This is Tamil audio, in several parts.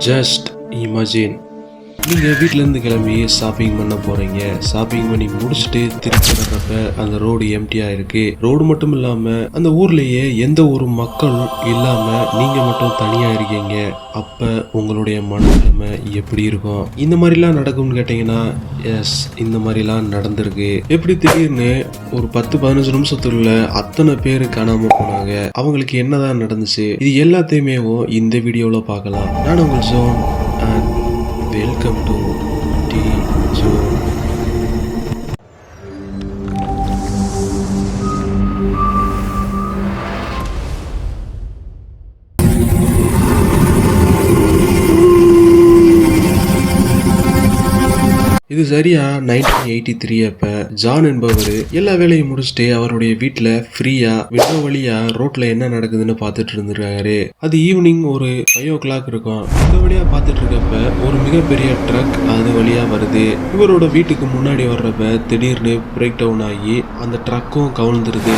Just imagine நீங்கள் வீட்டிலேருந்து கிளம்பி ஷாப்பிங் பண்ண போகிறீங்க ஷாப்பிங் பண்ணி முடிச்சுட்டு திருப்பி வர்றப்ப அந்த ரோடு எம்டியாக இருக்குது ரோடு மட்டும் இல்லாமல் அந்த ஊர்லேயே எந்த ஒரு மக்களும் இல்லாமல் நீங்கள் மட்டும் தனியாக இருக்கீங்க. அப்போ உங்களுடைய மனநிலைமை எப்படி இருக்கும்? இந்த மாதிரிலாம் நடக்கும்னு கேட்டிங்கன்னா எஸ் இந்த மாதிரிலாம் நடந்திருக்கு. எப்படி திடீர்னு ஒரு பத்து பதினஞ்சு நிமிஷத்துக்குள்ள அத்தனை பேர் காணாமல் போனாங்க. அவங்களுக்கு என்னதான் நடந்துச்சு? இது எல்லாத்தையுமே இந்த வீடியோவில் பார்க்கலாம். நான் உங்கள் John and welcome to T Joe இது சரியா? நைன்டீன் எயிட்டி த்ரீ அப்ப ஜான் என்பவர் எல்லா வேலையும் முடிச்சுட்டு அவருடைய வீட்டுல ஃப்ரீயா விண்டோ வழியா ரோட்ல என்ன நடக்குதுன்னு பார்த்துட்டு இருந்திருக்காரு. அது ஈவினிங் ஒரு ஃபைவ் ஓ கிளாக் இருக்கும். இந்த வழியா பார்த்துட்டு இருக்கப்ப ஒரு மிகப்பெரிய ட்ரக் அது வழியா வருது. இவரோட வீட்டுக்கு முன்னாடி வர்றப்ப திடீர்னு பிரேக் டவுன் ஆகி அந்த ட்ரக்கும் கவுழ்ந்துருது.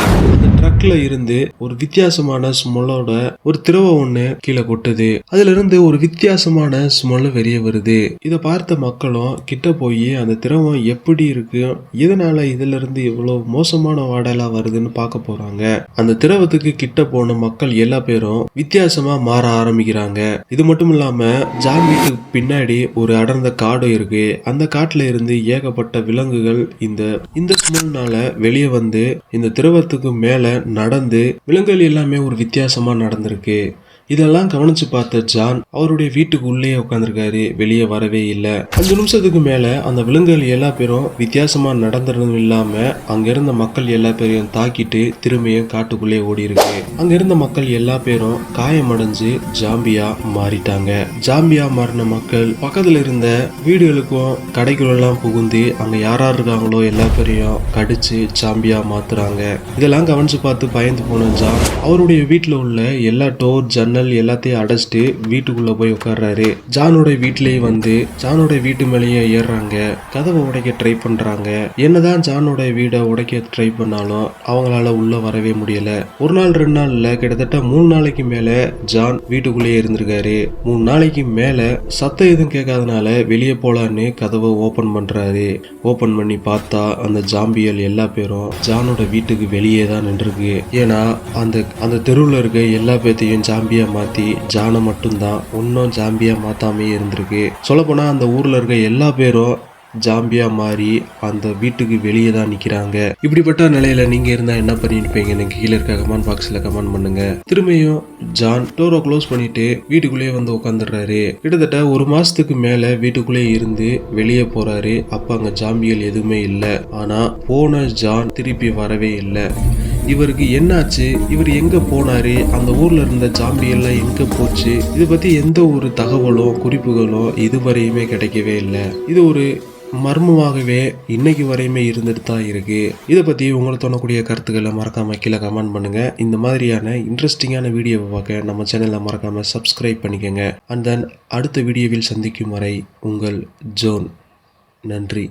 ட்ரக்ல இருந்து ஒரு வித்தியாசமான ஸ்மெல்லோட ஒரு திரவம் ஒண்ணு கீழே கொட்டுது. அதுல இருந்து ஒரு வித்தியாசமான ஸ்மெல் வெளியே வருது. இதை பார்த்த மக்களும் கிட்ட போய் அந்த திரவம் எப்படி இருக்கு? எதனால இதுல இருந்து இவ்வளவு மோசமான வாடெல்லாம் வருதுன்னு பார்க்க போறாங்க. அந்த திரவத்துக்கு கிட்ட போன மக்கள் எல்லா பேரும் வித்தியாசமா மாற ஆரம்பிக்கிறாங்க. இது மட்டும் இல்லாம ஜான் வீட்டுக்கு பின்னாடி ஒரு அடர்ந்த காடு இருக்கு. அந்த காட்டுல இருந்து ஏகப்பட்ட விலங்குகள் இந்த இந்த ஸ்மெல்னால வெளியே வந்து இந்த திரவத்துக்கு மேல நடந்து விலங்குகள் எல்லாமே ஒரு வித்தியாசமா நடந்திருக்கு. இதெல்லாம் கவனிச்சு பார்த்த ஜான் அவருடைய வீட்டுக்கு உள்ளே உட்காந்துருக்காரு வெளியே வரவே இல்லை. அஞ்சு நிமிஷத்துக்கு மேல அந்த விலங்குகள் எல்லா பேரும் வித்தியாசமா நடந்துறதும் இல்லாம அங்க இருந்த மக்கள் எல்லா பேரையும் தாக்கிட்டு திரும்பியும் காட்டுக்குள்ளே ஓடி இருக்கு அங்க இருந்த மக்கள் எல்லா பேரும் காயமடைஞ்சு ஜாம்பியா மாறிட்டாங்க. ஜாம்பியா மாறின மக்கள் பக்கத்துல இருந்த வீடுகளுக்கும் கடைக்குள்ளெல்லாம் புகுந்து அங்க யாரா இருக்காங்களோ எல்லா பேரையும் கடிச்சு ஜாம்பியா மாத்துறாங்க. இதெல்லாம் கவனிச்சு பார்த்து பயந்து போன ஜான் அவருடைய வீட்டுல உள்ள எல்லா டோர் ஜன்னல் எல்லாத்தையும் அடைச்சிட்டு வீட்டுக்குள்ள போய் உட்கார்றாரு. ஜானோட வீட்லயே வந்து ஜானோட வீட்டு மேலேயே ஏறுறாங்க. கதவை உடைக்க ட்ரை பண்றாங்க. என்னதான் ஜானோட வீடை உடைக்க ட்ரை பண்ணாலும் அவங்களால உள்ள வரவே முடியல. ஒரு நாள் ரெண்டு நாள்ல கிட்டத்தட்ட மூணு நாளைக்கு மேல ஜான் வீட்டுக்குள்ளேயே இருந்திருக்காரு. மூணு நாளைக்கு மேல சத்தம் எதுவும் கேட்காதனால வெளியே போலான்னு கதவை ஓபன் பண்றாரு. ஓபன் பண்ணி பார்த்தா அந்த ஜாம்பியல் எல்லா பேரும் ஜானோட வீட்டுக்கு வெளியே தான் நின்றுருக்கு. ஏன்னா அந்த அந்த தெருவில் இருக்க எல்லா பேர்த்தையும் ஜாம்பியா மாத்தி ஜானை மட்டும்தான். இன்னும் ஜாம்பியா மாத்தாமே இருந்திருக்கு. சொல்லப்போனா அந்த ஊர்ல இருக்க எல்லா பேரும் ஜாம்பியா மாறி அந்த வீட்டுக்கு வெளியே தான் நிற்கிறாங்க இப்படிப்பட்ட நிலையில நீங்க இருந்தா என்ன பண்ணிருப்பீங்க எனக்கு கீழே இருக்க கமெண்ட் பாக்ஸ்ல கமெண்ட் பண்ணுங்க. திரும்பியும் ஜான் டோரை க்ளோஸ் பண்ணிட்டு வீட்டுக்குள்ளேயே வந்து உட்காந்துடுறாரு கிட்டத்தட்ட ஒரு மாசத்துக்கு மேல வீட்டுக்குள்ளேயே இருந்து வெளியே போறாரு. அப்ப அங்க ஜாம்பியல் எதுவுமே இல்லை. ஆனா போன ஜான் திருப்பி வரவே இல்லை. இவருக்கு என்னாச்சு? இவர் எங்க போனாரு? அந்த ஊர்ல இருந்த ஜாம்பி எல்லாம் எங்க போச்சு? இதை பத்தி எந்த ஒரு தகவலோ குறிப்புகளோ இதுவரையுமே கிடைக்கவே இல்லை. இது ஒரு மர்மமாகவே இன்னைக்கு வரையுமே இருந்துட்டு தான் இருக்கு. இதை பத்தி உங்களுக்கு தோணக்கூடிய கருத்துக்களை மறக்காம கீழே கமெண்ட் பண்ணுங்க. இந்த மாதிரியான இன்ட்ரெஸ்டிங்கான வீடியோவை பார்க்க நம்ம சேனலை மறக்காம சப்ஸ்கிரைப் பண்ணிக்கோங்க. அண்ட் தென் அடுத்த வீடியோவில் சந்திக்கும் வரை உங்கள் ஜோன். நன்றி.